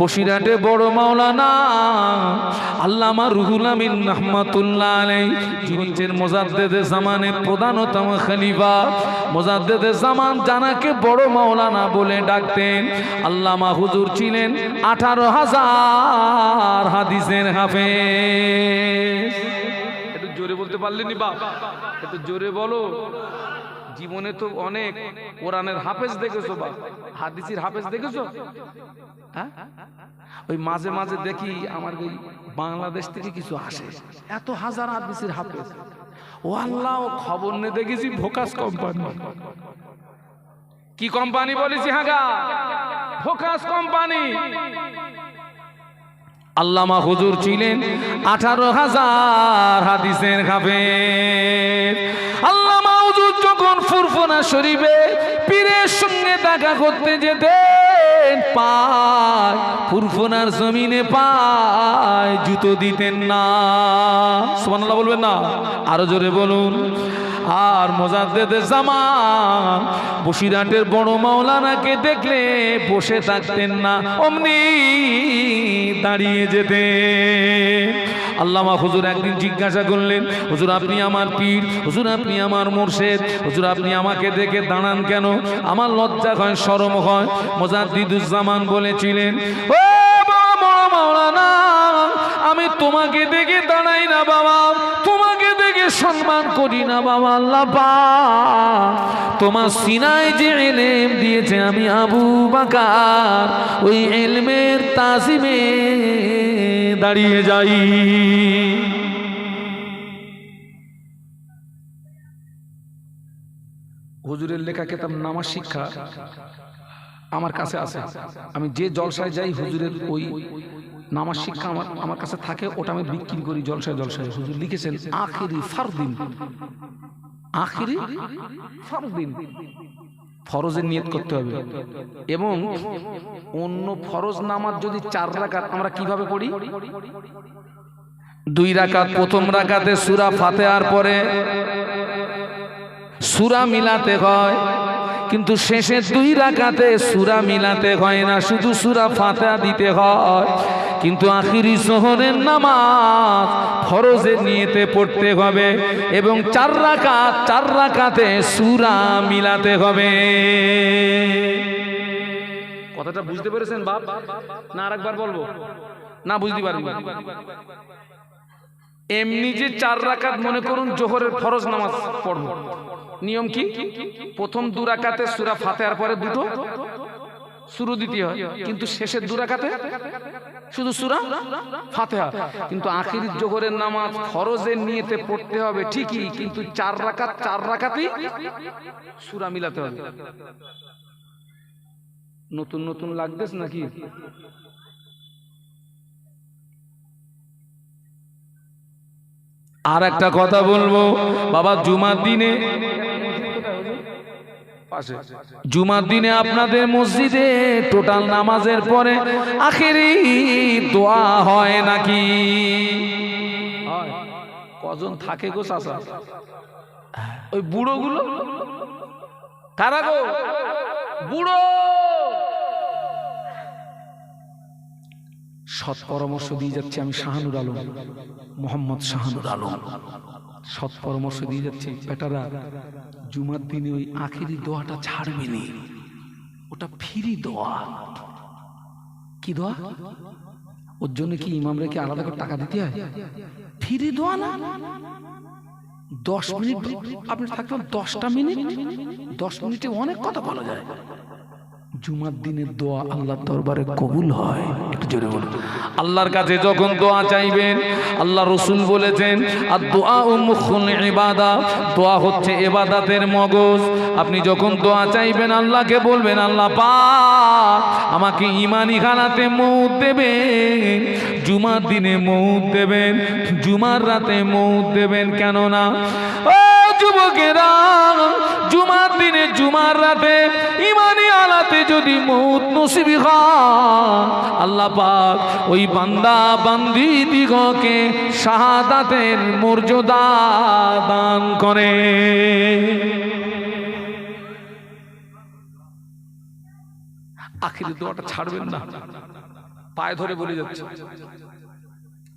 বসিরাটে বড় মাওলানা আল্লামা রুহুল আমিন রহমাতুল্লাহ আলাই হচ্ছেন মোজাদ্দেদে জামানের প্রধানতম খলিফা। মোজাদ্দেদে জামান জানাকে বড় মাওলানা বলে ডাকতেন। আল্লামা হুজুর ছিলেন আঠারো হাজার হাদিসের হাফেজ। একটু জোরে বলতে পারলেনি বাপ একটু জোরে বলো। জীবনে তো অনেক কোরআনের হাফেজ দেখেছ বা? হাদিসির হাফেজ দেখেছ? হ্যাঁ? ওই মাঝে মাঝে দেখি আমার ওই বাংলাদেশ থেকে কিছু আসে। এত হাজার হাদিসির হাফেজ। ও আল্লাহ, খবর দেখেছি ভোকাস কোম্পানি। কি কোম্পানি বলেছি হাগা ফোকাস কোম্পানি। আল্লামা হুজুর ছিলেন আঠারো হাজার হাদিসের খাবে ফুরফুনা শরীফে পীরের সঙ্গে দেখা করতে যেতেন, পায় ফুরফুনার জমিনে পায় জুতো দিতেন না। সুবহানাল্লাহ বলবেন না? আরও জোরে বলুন। আর মোজাদ্দেদে জামান বসিরহাটের বড় মাওলানাকে দেখলে বসে থাকতেন না, অমনি দাঁড়িয়ে যেতেন। আল্লামা হুজুর একদিন জিজ্ঞাসা করলেন, হুজুর, আপনি আমার পীর? হুজুর, আপনি আমার মোর্শেদ? হুজুর, আপনি আমাকে দেখে দাঁড়ান কেন? আমার লজ্জা হয় সরম হয়। মোজাদ্দিদুজ্জামান বলেছিলেন আমি তোমাকে দেখে দাঁড়াই না বাবা। সম্মান করি না, বাবা, আল্লাহ তোমার সিনায় যে এলেম দিয়েছে আমি আবু বাকার, ওই এলমের তাজিমে দাঁড়িয়ে যাই। হুজুরের লেখা কেতাব নামাজ শিক্ষা আমার কাছে আছে। আমি যে জলসায় যাই, হুজুরের ওই নামাজ শিক্ষা আমার আমার কাছে থাকে, ওটা আমি বিক্রি করি জলসায় জলসায়। হুজুর লিখেছেন, আখেরি ফারদিন। আখেরি ফারদিন। ফরজের নিয়ত করতে হবে। এবং অন্য ফরজ নামাজ যদি চার রাকাত, আমরা কীভাবে পড়ি? দুই রাকাত, প্রথম রাকাতে সূরা ফাতিহার পরে সূরা মিলাতে হয়। কিন্তু শেষে দুই রাকাতে সুরা মিলাতে হয় না, শুধু সুরা ফাতিহা দিতে হয়। কিন্তু আখিরি শহরের নামাজ ফরজের নিয়েতে পড়তে হবে এবং চার রাকাত, চার রাকাতে সূরা মিলাতে হবে। কথাটা বুঝতে পেরেছেন বাপ? না আরেকবার বলব। না বুঝতে পারি এমনি যে চার রাকাত মনে করুন জোহরের ফরজ নামাজ পড়ব। নিয়ম কি? প্রথম দু রাকাতে সূরা ফাতিহার পরে দুটো শুরু দিতে হয়। কিন্তু শেষের দু রাকাতে শুধু সূরা ফাতিহা। কিন্তু আখির জোহরের নামাজ ফরজের নিয়েতে পড়তে হবে ঠিকই কিন্তু চার রাকাত চার রাকাতই সূরা মিলাতে হবে। নতুন নতুন লাগতেছ নাকি? আর একটা কথা বলব। বাবা জুমার দিনে জুমার দিনে আপনাদের মসজিদে টোটাল নামাজের পরে আখেরি দোয়া হয় নাকি? হয়। কজন থাকে গো চাচা? ওই বুড়ো গুলো কারা গো? বুড়ো! সৎ পরামর্শ দিয়ে যাচ্ছি আমি শাহানুর আলম, মোহাম্মদ শাহানুর আলম। সৎ পরামর্শ দিয়ে যাচ্ছি, বেটারা, জুমার দিনে ওই আখেরি দোয়াটা ছাড়বে নি। ওটা ফিরি দোয়া। কি দোয়া? ওর জন্য কি ইমাম রেখে আলাদা করে টাকা দিতে হয়? ফিরি দোয়া না? দশ মিনিট, আপনি থাকবেন দশটা মিনিট। দশ মিনিটে অনেক কথা বলা যায়। জুমার দিনের দোয়া আল্লাহর দরবারে কবুল হয়। একটু জোরে বলুন। আল্লাহর কাছে যখন দোয়া চাইবেন, আল্লাহ রসুল বলেছেন আর দোয়া ও ইবাদা দোয়া হচ্ছে এবাদাতের মগজ। আপনি যখন দোয়া চাইবেন, আল্লাহকে বলবেন, আল্লাহ পা আমাকে ইমানি খানাতে মৌত দেবেন, জুমার দিনে মৌত দেবেন, জুমার রাতে মৌত দেবেন কেননা, ও যুবকেরা জুমার দিনে, জুমার রাতে ইমানি আলাতে যদি মৌত নসিবি আল্লাহ পাক ওই বান্দা বান্দি দিগকে শাহাদাতের মর্যাদা দান করে। আখিরি দোয়াটা ছাড়বেন না। পায়ে ধরে বলে যাচ্ছে।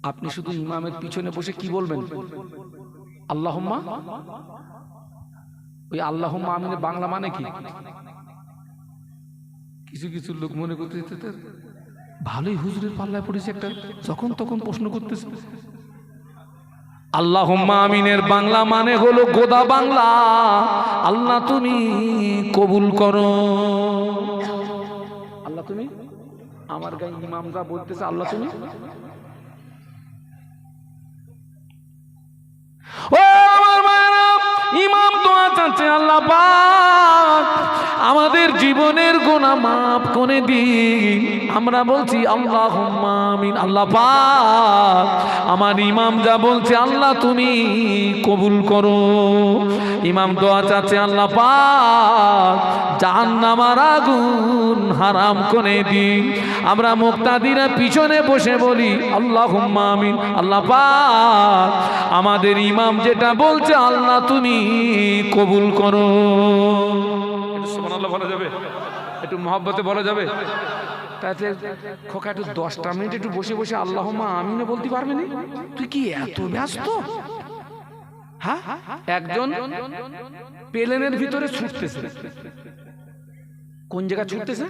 আপনি শুধু ইমামের পিছনে বসে কি বলবেন? আল্লাহম্মা ওই আল্লাহম্মা আমিনের বাংলা মানে কি? কিছু কিছু লোক মনে করতে ভালোই হুজুরের পাল্লায় পড়েছে একটা যখন তখন প্রশ্ন করতেছে। আল্লাহ আমিনের বাংলা মানে হলো গোদা বাংলা আল্লাহ তুমি কবুল করো। আল্লাহ তুমি? আমার গায়ে ইমাম যা বলতেছে আল্লাহ তুমি? ও ইমাম দোয়া চাচ্ছে, আল্লাহ পাক, আমাদের জীবনের গোনা মাফ করে দিন আমরা বলছি আল্লাহ আমিন। আল্লাহ পাক, আমার ইমাম যা বলছে, আল্লাহ তুমি কবুল করো। ইমাম দোয়া চাচ্ছে, আল্লাহ পাক জাহান্নামার আগুন হারাম করে দিন আমরা মুক্তাদিরা পিছনে বসে বলি আল্লাহ আমিন। আল্লাহ পাক, আমাদের ইমাম যেটা বলছে, আল্লাহ তুমি কবুল করো। সুবহানাল্লাহ বলা যাবে? একটু মহব্বতে বলা যাবে? তাতে খোকা, একটু দশটা মিনিট একটু বসে বসে আল্লাহ আমিনে বলতে পারবে না। তুই কি এত ব্যস্ত? হ্যাঁ? একজন প্লেনের ভিতরে ছুটতেছে। কোন জায়গায় ছুটতেছে?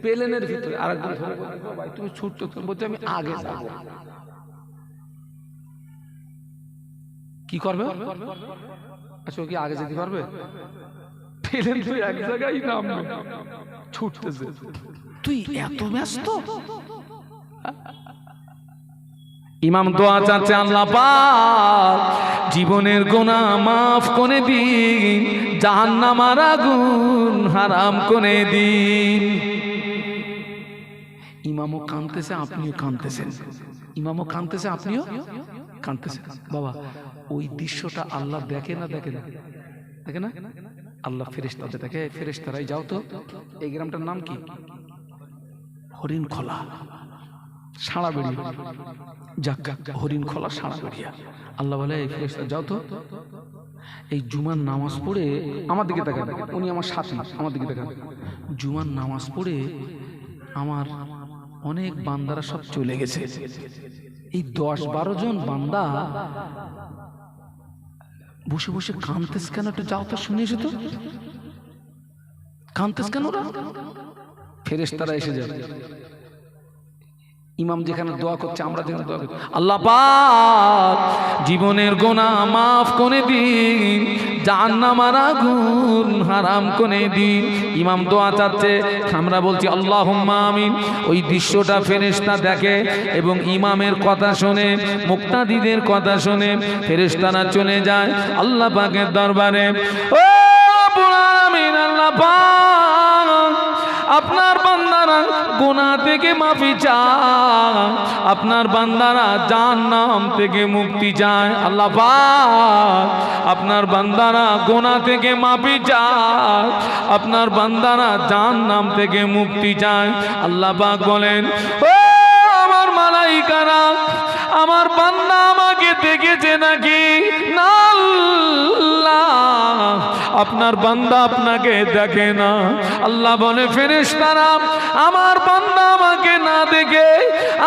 প্লেনের ভিতরে। "ও ভাই, তুমি ছুটতে বলতে আমি আগে যাব। কি করবে? আচ্ছা ও কি আগে যেতে পারবে? প্লেন তো এক জায়গায় নামবে। ছুটতেছে তুই এত ব্যস্ত? ইমাম দোয়া চাচ্ছে আল্লাহ পাক জীবনের গোনা মাফ করে দিন জাহান্নামার আগুন হারাম করে দিন। ইমামও কাঁদতেছে আপনিও কাঁদতেছেন। ইমামও কাঁদতেছে, আপনিও? কাঁদতেছেন বাবা, ওই দৃশ্যটা আল্লাহ দেখে না দেখে না? দেখে না? আল্লাহ ফেরেশতাতে দেখে ফেরেশতারাই যাও তো। এই গ্রামটার নাম কি? হরিণ খোলা সাড়া বেরিয়ে যাক হরিণ খোলা সাড়া বেরিয়া আল্লাহ বলে, এই ফেরেশতা, যাও তো। এই জুমার নামাজ পড়ে আমার দিকে দেখেন উনি আমার সাথী, আমার দিকে দেখেন জুমার নামাজ পড়ে আমার অনেক বান্দারা সব চলে গেছে। এই দশ বারো জন বান্দা বসে বসে কানতেস কেন একটু যাও তো শুনে এসে তো। কানতেস কেন ওরা? ফেরেস তারা এসে যাবে। ইমাম যেখানে দোয়া করছে, আমরা যেখানে দোয়া করছি আল্লাহ পাক জীবনের গোনা মাফ করে দিন জাহান্নামার আগুন হারাম করে দিন। ইমাম দোয়া চাচ্ছে, আমরা বলছি আল্লাহ আমিন। ওই দৃশ্যটা ফেরেশতা দেখে এবং ইমামের কথা শুনে, মুক্তাদিদের কথা শুনে ফেরেশতারা চলে যায় আল্লাহ পাকের দরবারে। ও আল্লাহ পাক আপনার বান্দারা গুনাহ থেকে মাফি চায়। আপনার বান্দারা জাহান্নাম থেকে মুক্তি চায়। আল্লাহ আপনার বান্দারা গুনাহ থেকে মাফি চায়। আপনার বান্দারা জাহান্নাম থেকে মুক্তি চায়। আল্লাহ বলেন, ও আমার মালাইকারা, আমার বান্দা আমাকে দেখেছে নাকি? না আল্লাহ, আপনার বান্দা আপনাকে দেখে না। আল্লাহ বলে ফেরেস তারা আমার বান্দা আমাকে না দেখে,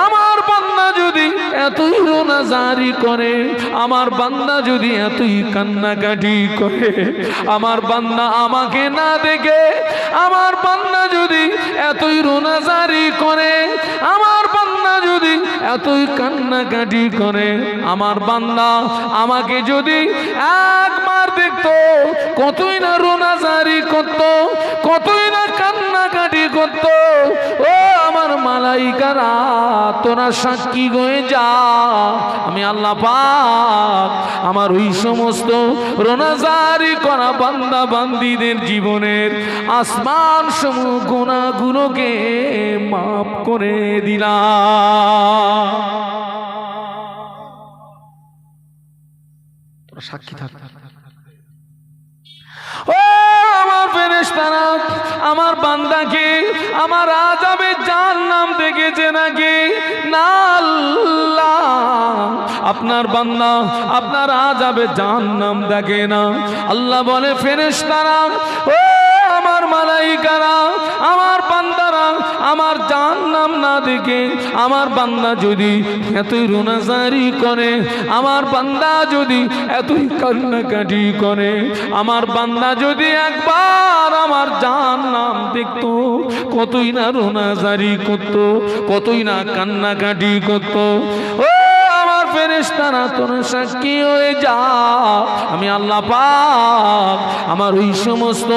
আমার বান্দা যদি এতই রোনা জারি করে, আমার বান্দা যদি এতই কান্নাকাটি করে, আমার বান্দা আমাকে না দেখে, আমার বান্দা যদি এতই রোনা জারি করে, আমার বান্দা যদি এতই কান্নাকাটি করে, আমার বান্দা আমাকে যদি একবার দেখতো, কতই না রোনা জারি করতো, কতই না কান্নাকাটি করতো। ও আমার মালাইকারা, তোরা সাক্ষী গয়ে যা। আমি আল্লাহ পাক আমার ওই সমস্ত রোনাজারি করা বান্দা বান্দিদের জীবনের আসমান সমূহ গুণাগুলোকে মাফ করে তোরা সাক্ষী থাক। ও আমার ফেরেশতারা, আমার বান্দাকে আমার আজাবে যার নাম দেখেছে নাকি? আপনার বান্দা আপনার আজাবে যার নাম দেখে না। আল্লাহ বলে, ফেরেশতারা, ও আমার মালাইকারা, আমার আমার জান নাম না দেখে আমার বান্দা যদি এতই রোনাজারি করে, আমার বান্দা যদি এতই কান্নাকাটি করে, আমার বান্দা যদি একবার আমার জান নাম দেখত, কতই না রোনাজারি করতো, কতই না কান্নাকাটি করতো, ও ফেরেশতারা তোর সাক্ষী হয়ে যা। আমি আল্লাহ পাক আমার ওই সমস্ত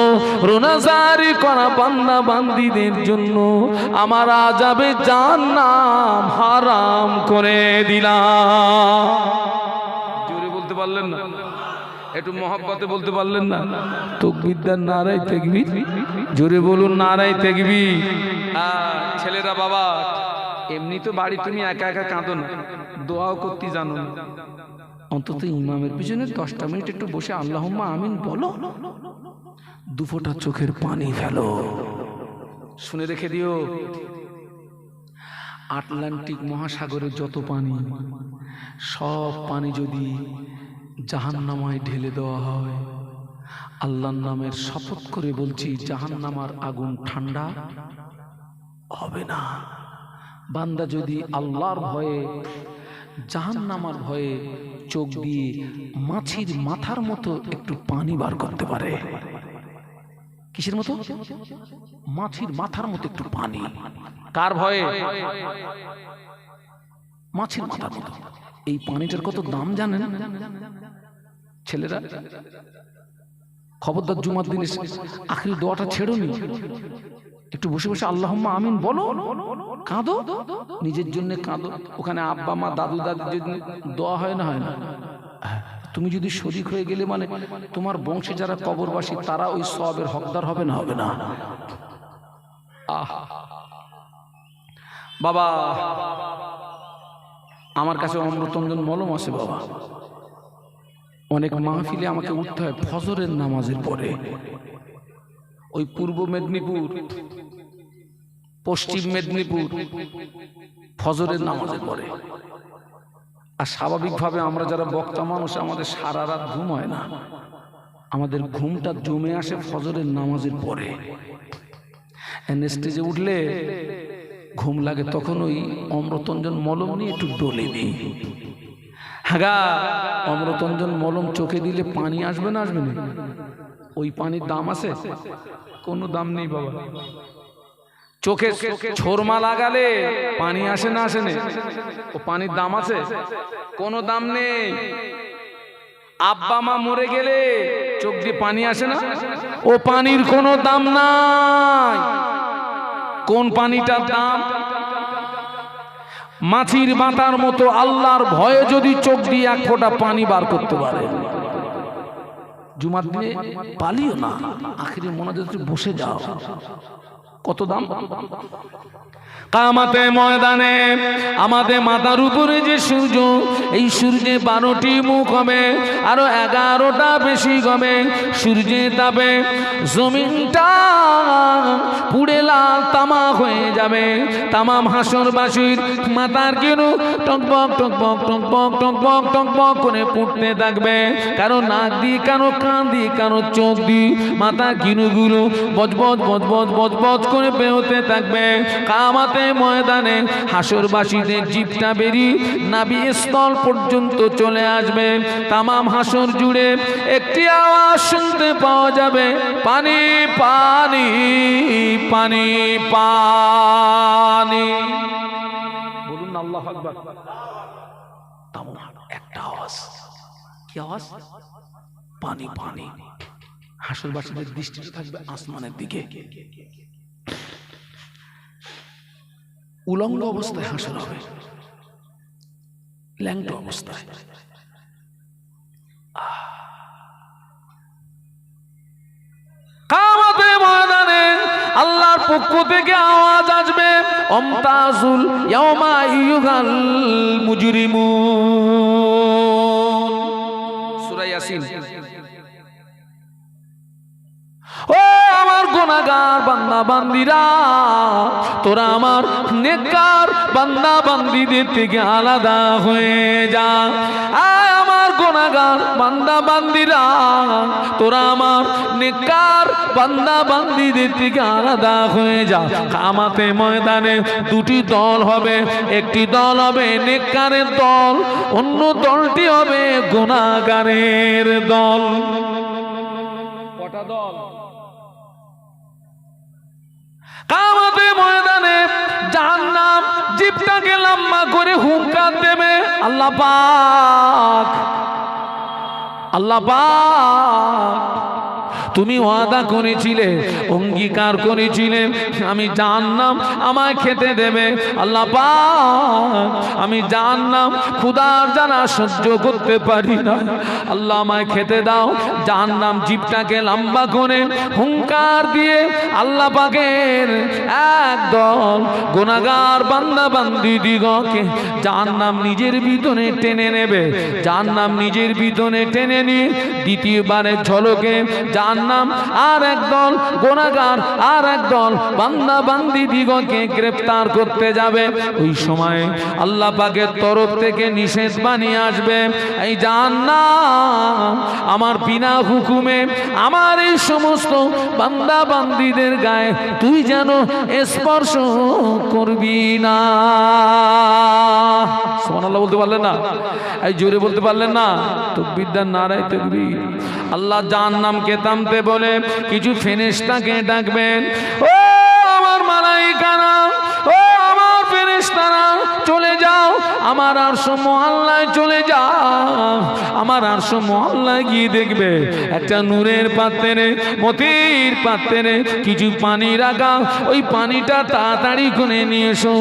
রোনাজারি করা বান্দা বান্দিদের জন্য আমার আজাবে জান্নাম হারাম করে দিলাম। জোরে বলতে পারলেন না? একটু মহব্বতে বলতে পারলেন না? তকবিদ্যার নারাই তেগবি জোরে বলুন নারাই তেগবি ছেলেরা বাবা এমনি তো বাড়ি তুমি একা একা কাঁদো না। দোয়াও করতে জানো না। অন্তত ইমামের পিছনে দশটা মিনিট একটু বসে আল্লাহ আমিন বলো। দুফোটা চোখের পানি ফেলো। শুনে রেখে দিও। আটলান্টিক মহাসাগরে যত পানি, সব পানি যদি জাহান্নামায় ঢেলে দেওয়া হয়, আল্লাহর নামের শপথ করে বলছি, জাহান্নামার আগুন ঠান্ডা হবে না। বান্দা যদি আল্লাহর ভয়ে, জাহান্নামার ভয়ে চোখ দিয়ে মাছির মাথার মতো একটু পানি বার করতে পারে। কিসের মতো? মাছির মাথার মতো একটু পানি। কার ভয়ে? মাছের মাথার মতো। এই পানিটার কত দাম জানেন? ছেলেরা, খবরদার জুমার দিনে আখরি দোয়াটা ছেড়ুনি একটু বসে বসে আল্লাহ আমিন বলো। কাঁদো? নিজের জন্য কাঁদো। ওখানে আব্বা, মা, দাদু, দাদির জন্য দোয়া হয় না হয় না? তুমি যদি শরিক হয়ে গেলে মানে তোমার বংশে যারা কবরবাসী, তারা ওই সবের হকদার হবে না? হবে না। বাবা, আমার কাছে অমৃতঞ্জন মলম আছে বাবা। অনেক মাহফিলে আমাকে উঠতে হয় ফজরের নামাজের পরে। ওই পূর্ব মেদিনীপুর, পশ্চিম মেদিনীপুর, ফজরের নামাজের পরে আর স্বাভাবিকভাবে আমরা যারা বক্তা মানুষ, আমাদের সারা রাত ঘুম হয় না। আমাদের ঘুমটা জমে আসে ফজরের নামাজের পরে। স্টেজে উঠলে ঘুম লাগে তখন ওই অমৃতঞ্জন মলম নিয়ে একটু ডলে দিই। হাগা। অমরতঞ্জন মলম চোখে দিলে পানি আসবে না আসবে না? ওই পানির দাম আছে? কোনো দাম নেই বাবা। চোখে ছোরমা লাগালে পানি আসে না আসে না? ও পানির দাম আছে? কোনো দাম নেই। আব্বা মা মরে গেলে চোখ দিয়ে পানি আসে না? ও পানির কোনো দাম নাই। কোন পানিটার দাম? মাছির বাঁটার মতো আল্লাহর ভয়ে যদি চোখ দিয়ে এক ফোঁটা পানি বার করতে পারে। জুমার দিনে পালিও না, আখিরে মনে বসে যাও। কত দাম? কামাতে ময়দানে আমাদের মাথার উপরে যে সূর্য, এই সূর্যে বারোটি মুখ হবে, আরও এগারোটা বেশি হবে। সূর্যে তাপে জমিনটা পুড়ে লাল তামা হয়ে যাবে। তামাম হাসর বাসির মাথার কেন টকবক টকবক টকবক টকবক টকবক করে পুড়তে থাকবে। কারও নাক দিয়ে, কারও কান দি কারও চোখ দিয়ে মাথা কিনুগুলো বজবজ বজবজ বজবজ করে বেরোতে থাকবে, কামাতে ময়দানে হাসরবাসীদের জিপটা বেরিয়ে নাবি স্থল পর্যন্ত চলে আসবে। তামাম হাসর জুড়ে একটি আওয়াজ শুনতে পাওয়া যাবে, পানি পানি পানি পানি। বলুন আল্লাহ আকবার। একটা আওয়াজ। কি আওয়াজ? পানি পানি। হাসরবাসীদের দৃষ্টিতে থাকবে আসমানের দিকে। উলঙ্গ অবস্থায় হাসর হবে। ল্যাংট অবস্থায়। আল্লাহর পক্ষ থেকে আওয়াজ আসবে, অমতাজুল ইয়াউমা ইয়ুগাল মুজরিমুন ও আমার গুনাহগার বান্দা বান্দিরা, তোরা আমার নেককার বান্দা বান্দিদের থেকে আলাদা হয়ে যা। আমার গোনাগার বান্দা বান্দিরা, তোরা আমার নেকার বান্দা বান্দিদের থেকে আলাদা হয়ে যা। কামাতে ময়দানে দুটি দল হবে, একটি দল হবে নেকারের দল, অন্য দলটি হবে গোনাগারের দল। কটা দল? কামাতে ময়দানে জাহান্নাম জিপটাকে লম্বা করে হুঙ্কার দেবে। আল্লাহ পাক আল্লাহ পাক। তুমি ওয়াদা করেছিলে, অঙ্গীকার করেছিলে, আমি জানলাম আমায় খেতে দেবে। আল্লাহ আমি জানলাম ক্ষুদার জানা সহ্য করতে পারি না। আল্লাহ আমায় খেতে দাও জানলাম জীবটাকে লম্বা করে হুঙ্কার দিয়ে আল্লাহ পাকের একদল গোনাগার বান্দা বান্দি দিগকে নাম নিজের ভিতরে টেনে নেবে। নাম নিজের ভিতরে টেনে নিয়ে দ্বিতীয়বারের ঝলকে যার নাম আর একদল গোনাগার, আর একদল বান্দা বান্দি দিগকে গ্রেফতার করতে যাবে। ওই সময় আল্লাহ পাকের তরফ থেকে নিষেধ বানিয়ে আসবে। এই জান্নাম আমার বিনা হুকুমে আমার এই সমস্ত বান্দা বান্দিদের গায়ে তুই যেন স্পর্শ করবি না। সোমানাল্লাহ বলতে পারলেন না? এই জোরে বলতে পারলেন না? তকবিরদার নারায় তকবির। আল্লাহ জান নামকে তামতে বলে কিছু ফেনেস্তাকে ডাকবেন। ও আমার মালাইকারা ও আমার ফেরেস্তারা চলে যাও, আমার আর মহল্লায় চলে যাও। আমার আর মহল্লায় গিয়ে দেখবে, একটা নূরের পাত্রে, মতির পাত্রে কিছু পানি রাখা। ওই পানিটা তাড়াতাড়ি করে নিয়ে এসো।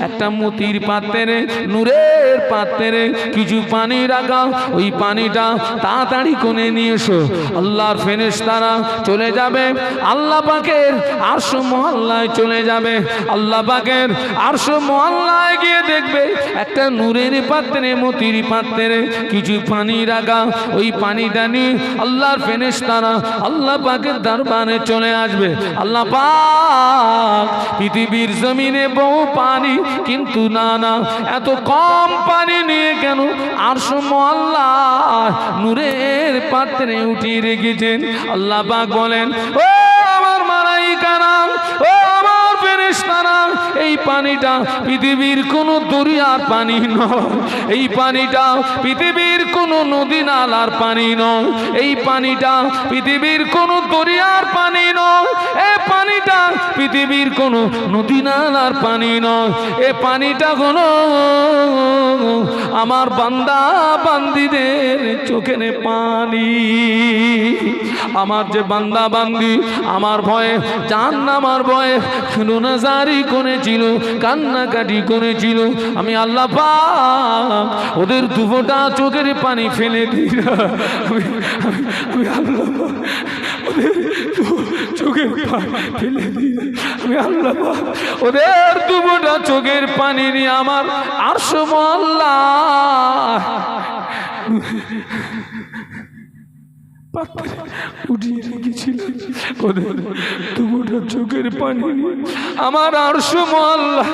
একটা মতির পাত্রে, নূরের পাত্রে কিছু পানি রাখা। ওই পানিটা তাড়াতাড়ি করে নিয়ে এসো। আল্লাহর ফেরেশতারা চলে যাবে। আল্লাহ পাকের আরশো মহল্লায় চলে যাবে। আল্লাহ পাকের আরশো মহল্লায় গিয়ে দেখবে, একটা নূরের পাত্রে, মতির পাত্রে কিছু পানি রাখা। ওই পানিটা নিয়ে আল্লাহর ফেরেশতারা আল্লাহ পাকের দরবারে চলে আসবে। আল্লাহ পাক পৃথিবীর জমিনে বহু পানি, কিন্তু না না, এত কম পানি নিয়ে কেন আরশো আল্লাহ নূরের পাত্রে উঠিয়ে রেখেছেন? আল্লাহ পাক বলেন, ও আমার মালাইকানা ও আমার ফেরেশতারা এই পানিটা পৃথিবীর কোনো দরিয়ার পানি নয়। এই পানিটা পৃথিবীর কোনো নদী নালার পানি নয়। এই পানিটা পৃথিবীর কোনো দরিয়ার পানি নয়। এই পানিটা পৃথিবীর কোনো নদী নালার পানি নয়। এ পানিটা কোনো আমার বান্দা বান্দিদের চোখের পানি। আমার যে বান্দা বান্দি, আমার ভয়ে জান আমার ভয়ে খুলনা জারি করেছিল, কান্নাকাটি করেছিল। আমি আল্লাহ ওদের দুফোটা চোখের পানি ফেলে দিই আল্লাহ ওদের চোখের ফেলে দিই আল্লাহ ওদের দুফোটা চোখের পানি নিয়ে আমার আরশো মহল্লা চোখের পানি আমার আরশো মোল্লা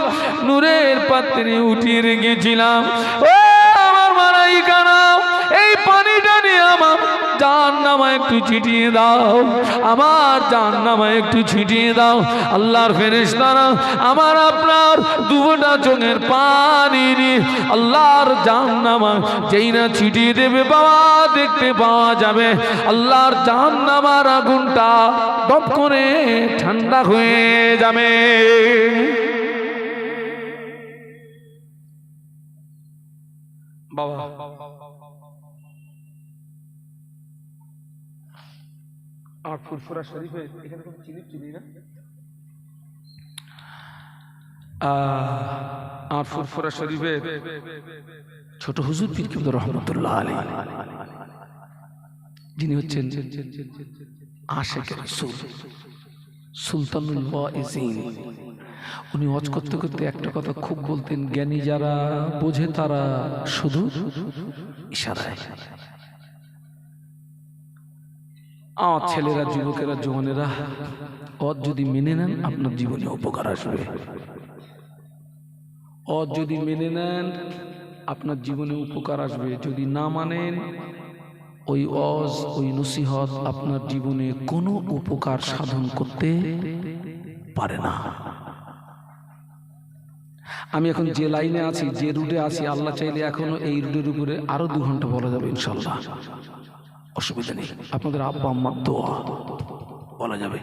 নূরের পাত্রে উঠিয়ে রেখেছিলাম। ও আমার মারাই কানা এই পানিটা নিয়ে আমার জান নামা একটু ছিটিয়ে দাও। আমার জান নামা একটু ছিটিয়ে দাও। আল্লাহর ফেরেশতারা, আমার আপনার দুবোটা চোখের পানি আল্লাহর জান নামা যেই না ছিটিয়ে দেবে বাবা, দেখতে পাওয়া যাবে। আল্লাহর জান নামার আগুনটা দপ করে ঠান্ডা হয়ে যাবে। বাবা আর ফুরফুরা শরীফে এখানে কোনো চিনি চিনি না? আর ফুরফুরা শরীফে ছোট হুজুর পীর কিন্তু রহমতুল্লাহ আলী যিনি হচ্ছেন আশেখ রসুল, সুলতানুল ওয়াইজিন। উনি ওয়াজ করতে করতে একটা কথা খুব বলতেন, জ্ঞানী যারা বোঝে তারা শুধু ইশারায়। আমার ছেলেরা যুবকেরা জওয়ানেরা অদ যদি মেনে নেন আপনার জীবনে উপকার আসবে। অদ যদি মেনে নেন আপনার জীবনে উপকার আসবে। যদি না মানেন ওই অজ ওই নসিহত আপনার জীবনে কোনো উপকার সাধন করতে পারে না। আমি এখন যে লাইনে আছি যে রুটে আছি আল্লাহ চাইলে এখনও এই রুটের উপরে আরও দু ঘণ্টা বলা যাবে ইনশাল্লাহ অসুবিধা নেই। আপনাদের আব্বা আম্মার দোয়া। বলা যাবে।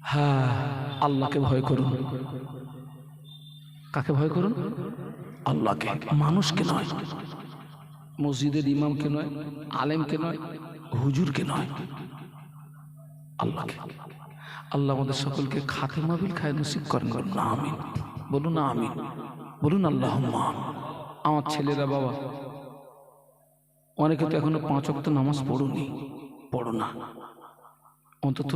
হ্যাঁ আল্লাহকে ভয় করুন। কাকে ভয় করুন? আল্লাহকে। মানুষকে নয়। মসজিদের ইমামকে নয়, আলেমকে নয়, হুজুরকে নয়। আল্লাহকে। আল্লাহ আমাদের সকলকে খাতে মাবিল, খায় নসিব করেন। না আমিন বলুন না আমিন। বলুন আল্লাহ আমার ছেলেরা, বাবা। অনেকে তো এখনও পাঁচ অক্ত নামাজ পড়ুনি। পড়ো না। অন্তত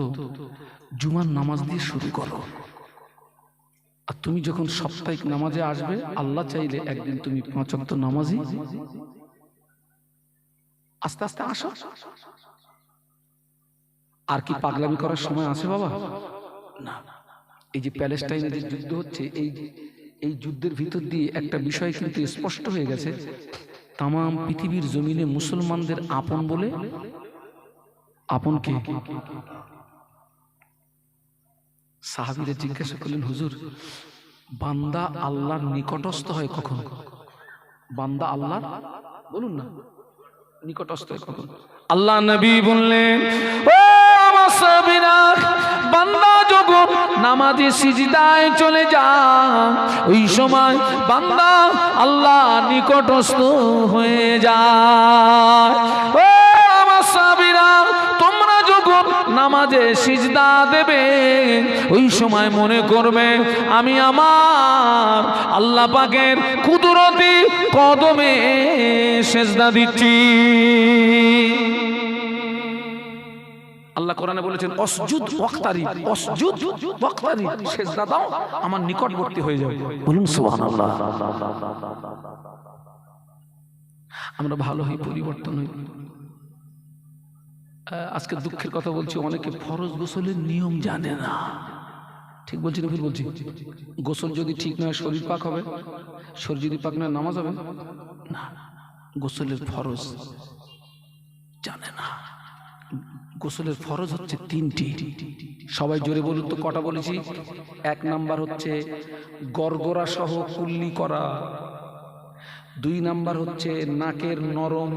জুমার নামাজ দিয়ে শুরু করো। আর তুমি যখন সাপ্তাহিক নামাজে আসবে আল্লাহ চাইলে একদিন তুমি পাঁচ অক্ত নামাজই আস্তে আস্তে আসো। আর কি পাগলামি করার সময় আছে বাবা? না। এই যে প্যালেস্টাইনে যে যুদ্ধ হচ্ছে এই এই যুদ্ধের ভিতর দিয়ে একটা বিষয় কিন্তু স্পষ্ট হয়ে গেছে। তাম পৃথিবীর জমিনে মুসলমানদের আপন বলে? আপন কে? সাহাবিরা জিজ্ঞাসা করলেন, হুজুর, বান্দা আল্লাহর নিকটস্থ হয় কখন? বান্দা আল্লাহর? বলুন না, নিকটস্থ হয় কখন? আল্লাহ নবী বললেন, ও আমার বান্দা যখন নামাজে সিজদায় চলে যায় ওই সময় বান্দা আল্লাহ নিকটস্থ হয়ে যায়। ও আমার সাহাবীরা, তোমরা যখন নামাজে সিজদা দেবে। ওই সময় মনে করবে আমি আমার আল্লাহ পাকের কুদরতি কদমে সেজদা দিচ্ছি। আল্লাহ কোরআনে বলেছেন, অসজুদ ওয়াক্তারি অসজুদ ওয়াক্তারি সেজদা দাও, আমার নিকটবর্তী হয়ে যাবে বলুন, সুবহানাল্লাহ। আমরা ভালো হই, পরিবর্তন হই। আজকে দুঃখের কথা বলছি, অনেকে ফরজ গোসলের নিয়ম জানে না। ঠিক বলছি না, ভুল বলছি? গোসল যদি ঠিক না শরীর পাক হবে। শরীর যদি পাক না নামাজ হবে? না, গোসলের ফরজ জানে না। গোসলের ফরজ হচ্ছে তিনটি। সবাই জোরে বলুন তো কটা বলেছি? এক নাম্বার হচ্ছে গড়গড়া সহ কুল্লি করা। দুই নাম্বার হচ্ছে নাকের নরম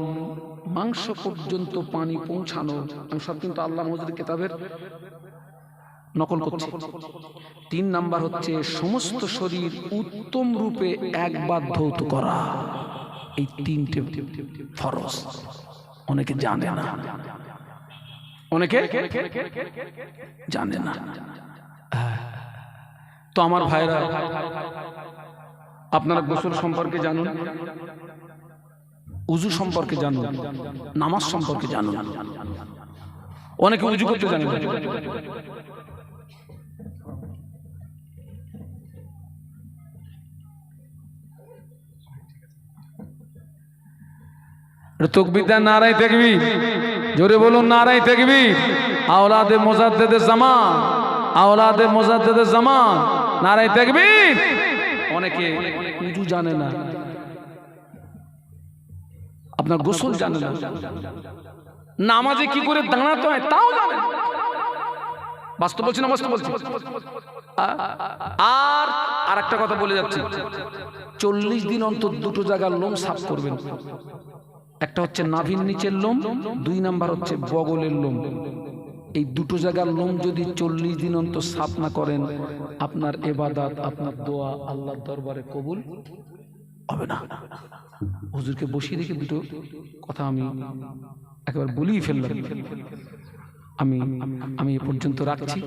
মাংস পর্যন্ত পানি পৌঁছানো। আমি সব কিন্তু আল্লাহ মজুর কেতাবের নকল করছি। তিন নাম্বার হচ্ছে সমস্ত শরীর উত্তম রূপে একবার ধৌত করা। এই তিনটে ফরজ। অনেকে জানে না। অনেকে জানে না। তো আমার ভাইরা, আপনারা গোসল সম্পর্কে জানুন, উজু সম্পর্কে জানুন, নামাজ সম্পর্কে জানুন। অনেকে উজু করতে জানে না। তকবিদা নারাই থাকবি জোরে বলুন নারাই থাকবি আওলাদে মোজাদ্দেদে জামান, আওলাদে মোজাদ্দেদে জামান নারাই থাকবি অনেকে উজু জানে না। আপনার গোসল জানে না। নামাজে কি করে দাঁড়াতে হয় তাও জানে। বাস্তব বলছি না বাস্তব বলছি? আর আর একটা কথা বলে যাচ্ছি। চল্লিশ দিন অন্তর দুটো জায়গার লোম সাফ করবেন। একটা হচ্ছে নাভির নিচের লোম, দুই নাম্বার হচ্ছে বগলের লোম। এই দুটো জায়গার লোম যদি চল্লিশ দিন অন্তর সাফ না করেন, আপনার এবাদাত, আপনার দোয়া আল্লাহর দরবারে কবুল হবে না। হুজুরকে বসিয়ে রেখে দুটো কথা আমি একেবারে বলেই ফেললাম। আমি আমি এ পর্যন্ত রাখছি।